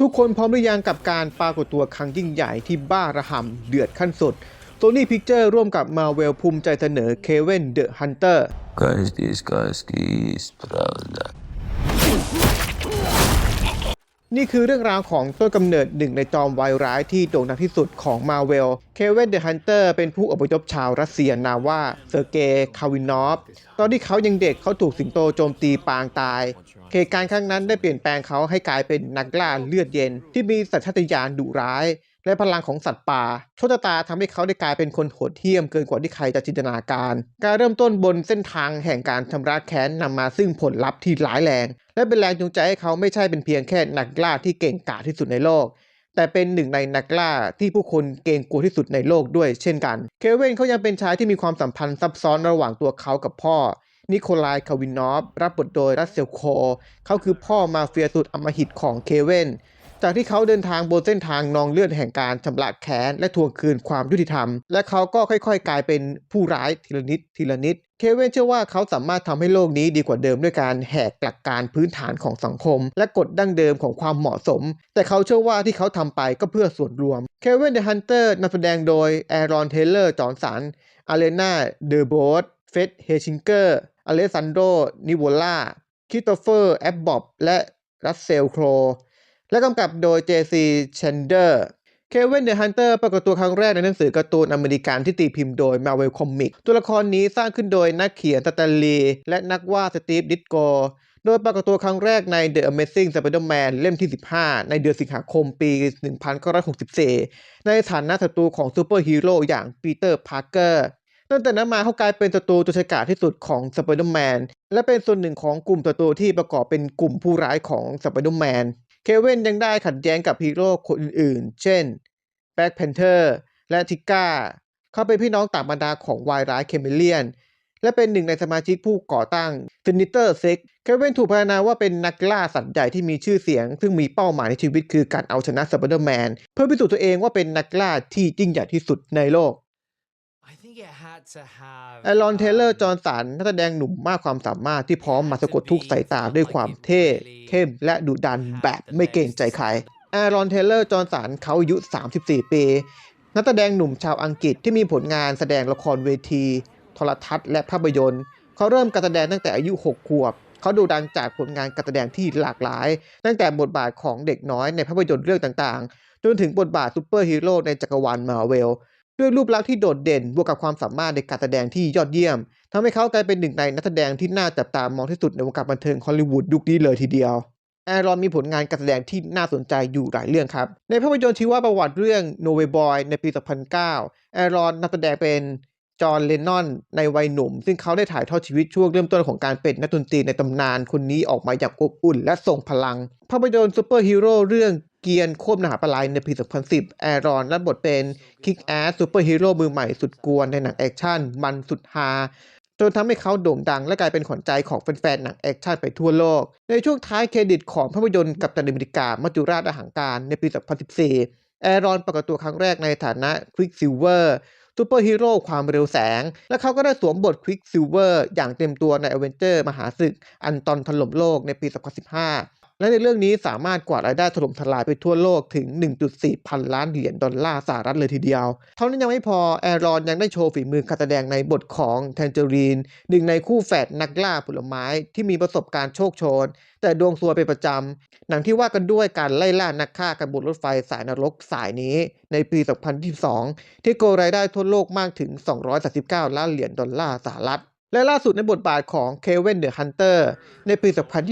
ทุกคนพร้อมหรือยังกับการปรากฏตัวครั้งยิ่งใหญ่ที่บ้าระห่ำเดือดขั้นสุดโซนี่พิคเจอร์ร่วมกับมาเวลภูมิใจเสนอเควินเดอะฮันเตอร์นี่คือเรื่องราวของต้นกำเนิดหนึ่งในจอมวายร้ายที่โด่งดังที่สุดของมาเวล เคเวนเดอะฮันเตอร์เป็นผู้อพยพชาวรัสเซียนาว่าเซอร์เกย์คาวินอฟ ตอนที่เขายังเด็กเขาถูกสิงโตโจมตีปางตาย เหตุการณ์ครั้งนั้นได้เปลี่ยนแปลงเขาให้กลายเป็นนักล่าเลือดเย็น ที่มีสัญชาตญาณดุร้าย และพลังของสัตว์ป่าโชคชะตาทำให้เขาได้กลายเป็นคนโหดเหี้ยมเกินกว่าที่ใครจะจินตนาการ การเริ่มต้นบนเส้นทางแห่งการชำระแค้นนำมาซึ่งผลลัพธ์ที่ร้ายแรง และเป็นแรงจูงใจให้เขาไม่ใช่เป็นเพียงแค่นักล่าที่เก่งกาจที่สุดในโลกแต่เป็นหนึ่งในนักล่าที่ผู้คนเกรงกลัวที่สุดในโลกด้วยเช่นกัน เควินเขายังเป็นชายที่มีความสัมพันธ์ซับซ้อนระหว่างตัวเขากับพ่อ นิโคลายคาวินอฟรับบทโดยรัสเซลโค เขาคือพ่อมาเฟียสุดอำมหิตของเคเวนจากที่เขาเดินทางบนเส้นทางนองเลือดแห่งการชำระแค้น และทวงคืนความยุติธรรม และเขาก็ค่อยๆ กลายเป็นผู้ร้ายทีละนิดทีละนิด เคเวนเชื่อว่าเขาสามารถทำให้โลกนี้ดีกว่าเดิมด้วยการแหกหลักการพื้นฐานของสังคม และกฎดั้งเดิมของความเหมาะสม แต่เขาเชื่อว่าที่เขาทำไปก็เพื่อส่วนรวม เคเวนเดอะฮันเตอร์นำแสดงโดยแอรอนเทเลอร์จอห์นสันอาเลนาเดอโบส เฟดเฮชิงเกอร์ อเลซันโดนิโวล่าคิโตเฟอร์ แอบบอบ และรัสเซลโคร และกำกับโดยเจซีเชนเดอร์เควินเดอะฮันเตอร์ปรากฏตัวครั้งแรกในหนังสือการ์ตูนอเมริกันที่ตีพิมพ์โดย Marvel Comics ตัวละครนี้สร้างขึ้นโดยนักเขียนสแตนลีย์และนักวาดสตีฟดิสโก โดยปรากฏตัวครั้งแรกใน The Amazing Spider-Man เล่มที่ 15 ในเดือนสิงหาคมปี 1964 ในฐานะศัตรูของซูเปอร์ฮีโร่อย่างปีเตอร์พาร์เกอร์ ตั้งแต่นั้นมาเขากลายเป็นศัตรูตัวฉกาจที่สุดของสไปเดอร์แมนและเป็นส่วนหนึ่งของกลุ่มศัตรูที่ประกอบเป็นกลุ่มผู้ร้ายของสไปเดอร์แมนเควินยังได้ขัดแย้งกับฮีโร่คนอื่นๆ เช่นแบ็กแพนเทอร์และทิก้าเขาเป็นพี่น้องต่างบรรดาของวายร้ายเคมิเลียน และเป็นหนึ่งในสมาชิกผู้ก่อตั้งฟินิเตอร์เซ็กเควินถูกพรรณนาว่าเป็นนักล่าสัตว์ใหญ่ที่มีชื่อเสียง ซึ่งมีเป้าหมายในชีวิตคือการเอาชนะสไปเดอร์แมนเพื่อพิสูจน์ตัวเองว่าเป็นนักล่าที่ยิ่งใหญ่ที่สุดในโลก แอรอนเทเลอร์จอห์นสันนักแสดงหนุ่มมากความสามารถที่พร้อมมาสะกดทุกสายตาด้วยความเท่ เข้มและดุดันแบบไม่เกรงใจใครแอรอนเทเลอร์จอห์นสันเขาอายุ 34 ปี นักแสดงหนุ่มชาวอังกฤษที่มีผลงานแสดงละครเวที โทรทัศน์และภาพยนตร์ เขาเริ่มการแสดงตั้งแต่อายุ 6 ขวบ เขาโด่งดังจากผลงานการแสดงที่หลากหลาย ตั้งแต่บทบาทของเด็กน้อยในภาพยนตร์เรื่องต่างๆ จนถึงบทบาทซูเปอร์ฮีโร่ในจักรวาลมาเวล ด้วยรูปลักษณ์ที่โดดเด่นบวกกับความสามารถในการแสดงที่ยอดเยี่ยมทำให้เขากลายเป็นหนึ่งในนักแสดงที่น่าจับตามองที่สุดในวงการบันเทิงฮอลลีวูดยุคนี้เลยทีเดียวแอรอนมีผลงานการแสดงที่น่าสนใจอยู่หลายเรื่องครับ ในภาพยนตร์ชีวประวัติเรื่อง No Way Boy ในปี 2009 แอรอนนำแสดงเป็นจอห์นเลนนอนในวัยหนุ่ม ซึ่งเขาได้ถ่ายทอดชีวิตช่วงเริ่มต้นของการเป็นนักดนตรีในตำนานคนนี้ออกมาอย่างอบอุ่นและทรงพลัง ภาพยนตร์ซูเปอร์ฮีโร่เรื่อง เกียร์โคบมหาปลายในปี 2010 แอรอนรับบทเป็นคิกแอสซูเปอร์ฮีโร่มือใหม่สุดกวนในหนังแอคชั่น มันสุดฮาจนทำให้เขาโด่งดังและกลายเป็นขวัญใจของแฟนๆหนังแอคชั่นไปทั่วโลก ในช่วงท้ายเครดิตของภาพยนตร์กับตันอเมริกามัจจุราชอาหารการในปี 2014 แอรอนปรากฏตัวครั้งแรกในฐานะควิกซิลเวอร์ซูเปอร์ฮีโร่ความเร็วแสง และเขาก็ได้สวมบทควิกซิลเวอร์อย่างเต็มตัวในอเวนเจอร์มหาศึก อันตอนถล่มโลกในปี 2015 และในเรื่องนี้สามารถกวาดรายได้ถล่มทลายไปทั่วโลกถึง 1.4 พันล้านเหรียญดอลลาร์สหรัฐเลยทีเดียว เท่านั้นยังไม่พอ แอรอนยังได้โชว์ฝีมือการแสดงในบทของแทนเจอรีน หนึ่งในคู่แฝดนักล่าผลไม้ที่มีประสบการณ์โชคโชน แต่ดวงซวยเป็นประจำ หนังที่ว่ากันด้วยการไล่ล่านักฆ่ากันบนรถไฟสายนรกสายนี้ในปี 2022 ที่โกรายได้ทั่วโลกมากถึง 239 ล้านเหรียญดอลลาร์สหรัฐ และล่าสุดในบทบาทของเควินเดอะฮันเตอร์ในปี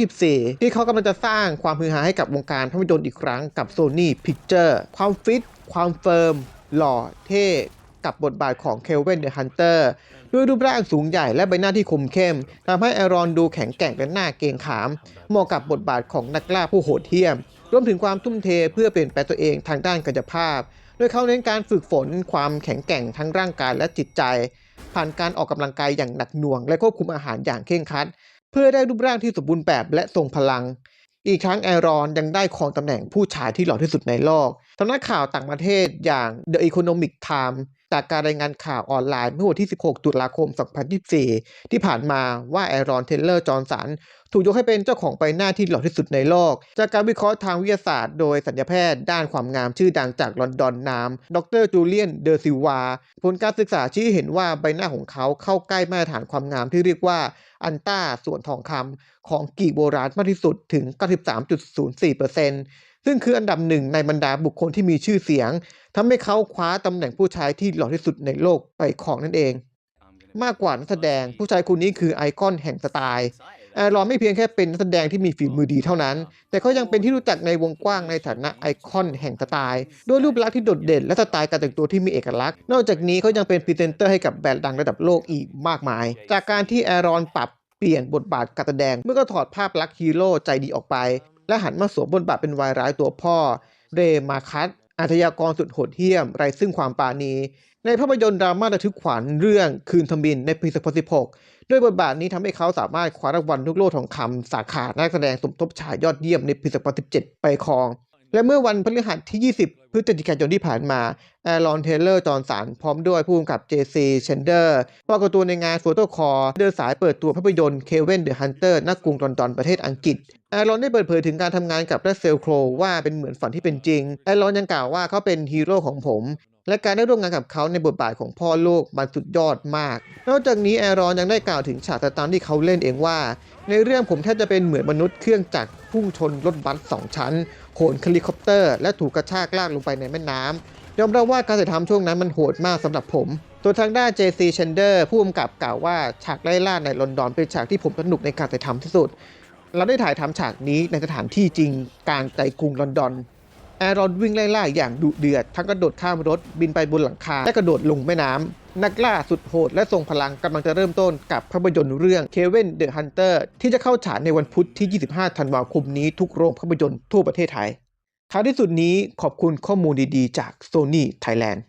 2024 ที่เขากำลังจะสร้างความฮือฮาให้กับวงการภาพยนตร์อีกครั้งกับ Sony Picture ความฟิต ความเฟิร์ม หล่อเท่กับบทบาทของเควินเดอะฮันเตอร์ด้วยรูปร่างสูงใหญ่และใบหน้าที่คมเข้มทำให้แอรอนดูแข็งแกร่งและหน้าเกรงขาม เหมาะกับบทบาทของนักล่าผู้โหดเหี้ยม รวมถึงความทุ่มเทเพื่อเปลี่ยนแปลงตัวเองทางด้านกายภาพ โดยเขาเน้นการฝึกฝนความแข็งแกร่งทั้งร่างกายและจิตใจ ผ่านการออกกำลังกายอย่างหนักหน่วง และควบคุมอาหารอย่างเคร่งครัด เพื่อได้รูปร่างที่สมบูรณ์แบบและทรงพลัง อีกทั้งแอรอนยังได้ครองตำแหน่งผู้ชายที่หล่อที่สุดในโลกสำนักข่าวต่างประเทศอย่าง The Economic Times จากการรายงานข่าวออนไลน์เมื่อวันที่ 16 ตุลาคม 2024 ที่ผ่านมาว่าแอรอนเทเลอร์จอห์นสันถูกยกให้เป็นเจ้าของใบหน้าที่หล่อที่สุดในโลก จากการวิเคราะห์ทางวิทยาศาสตร์โดยสัญญาแพทย์ด้านความงามชื่อดังจากลอนดอนนาม ดรจูเลียน เดอซิวา ผลการศึกษาชี้เห็นว่าใบหน้าของเขาเข้าใกล้มาตรฐานความงามที่เรียกว่าอันต้าส่วนทองคำของกรีกโบราณมากที่สุดถึง 93.04% ซึ่งคืออันดับหนึ่งในบรรดาบุคคลที่มีชื่อเสียงทำให้เขาคว้าตำแหน่งผู้ชายที่หล่อที่สุดในโลกไปครองนั่นเอง มากกว่านักแสดงผู้ชายคนนี้คือไอคอนแห่งสไตล์แอรอนไม่เพียงแค่เป็นนักแสดงที่มีฝีมือดีเท่านั้น แต่เขายังเป็นที่รู้จักในวงกว้างในฐานะไอคอนแห่งสไตล์ด้วยรูปลักษณ์ที่โดดเด่นและสไตล์การแต่งตัวที่มีเอกลักษณ์ นอกจากนี้เขายังเป็นพรีเซนเตอร์ให้กับแบรนด์ดังระดับโลกอีกมากมาย จากการที่แอรอนปรับเปลี่ยนบทบาทการแสดงเมื่อก็ถอดภาพลักษณ์ฮีโร่ใจดีออกไป และหันมาสวมบทบาทเป็นวายร้ายตัวพ่อ เรมาคัสอาชญากรสุดโหดเหี้ยมไร้ซึ่งความปราณี ในภาพยนตร์ดราม่าระทึกขวัญเรื่องคืนทมินในปี 2016 ด้วยบทบาทนี้ทำให้เขาสามารถคว้ารางวัลลูกโลกทองคำสาขานักแสดงสมทบชายยอดเยี่ยมในปี 2017 ไปครอง และเมื่อวันพฤหัสที่ 20 พฤศจิกายนที่ผ่านมาแอรอนเทเลอร์จอห์นสันพร้อมด้วยผู้กำกับ JC เชนเดอร์ปรากฏตัวในงานโฟโต้คอร์เดินสายเปิดตัวภาพยนตร์เคเวนเดอะฮันเตอร์นักรุงลอนดอนประเทศอังกฤษแอรอนได้เปิดเผยถึงการทำงานกับรัสเซลโครว่าเป็นเหมือนฝันที่เป็นจริงแอรอนยังกล่าวว่าเขาเป็นฮีโร่ของผม และการได้ร่วมงานกับเขาในบทบาทของพ่อโลกมันสุดยอดมาก นอกจากนี้แอรอนยังได้กล่าวถึงฉากตันท์ที่เขาเล่นเองว่า ในเรื่องผมแทบจะเป็นเหมือนมนุษย์เครื่องจักรพุ่งชนรถบัสสองชั้น โหนเฮลิคอปเตอร์ และถูกกระชากลากลงไปในแม่น้ำยอมรับว่าการถ่ายทำช่วงนั้นมันโหดมากสำหรับผม ตัวทางด้าน JC Chandler ผู้กำกับกล่าวว่าฉากไล่ล่าในลอนดอนเป็นฉากที่ผมสนุกในการถ่ายทำที่สุด เราได้ถ่ายทำฉากนี้ในสถานที่จริงกลางใจกรุงลอนดอน แอรอนวิ่งไล่ล่าอย่างดุเดือด ทั้งกระโดดข้ามรถบินไปบนหลังคา และกระโดดลงแม่น้ำนักล่าสุดโหดและทรงพลังกำลังจะเริ่มต้นกับภาพยนตร์เรื่องเควินเดอะฮันเตอร์ที่จะเข้าฉายในวันพุธที่ 25 ธันวาคมนี้ทุกโรงภาพยนตร์ทั่วประเทศไทยท้ายที่สุดนี้ขอบคุณข้อมูลดีๆ จาก Sony Thailand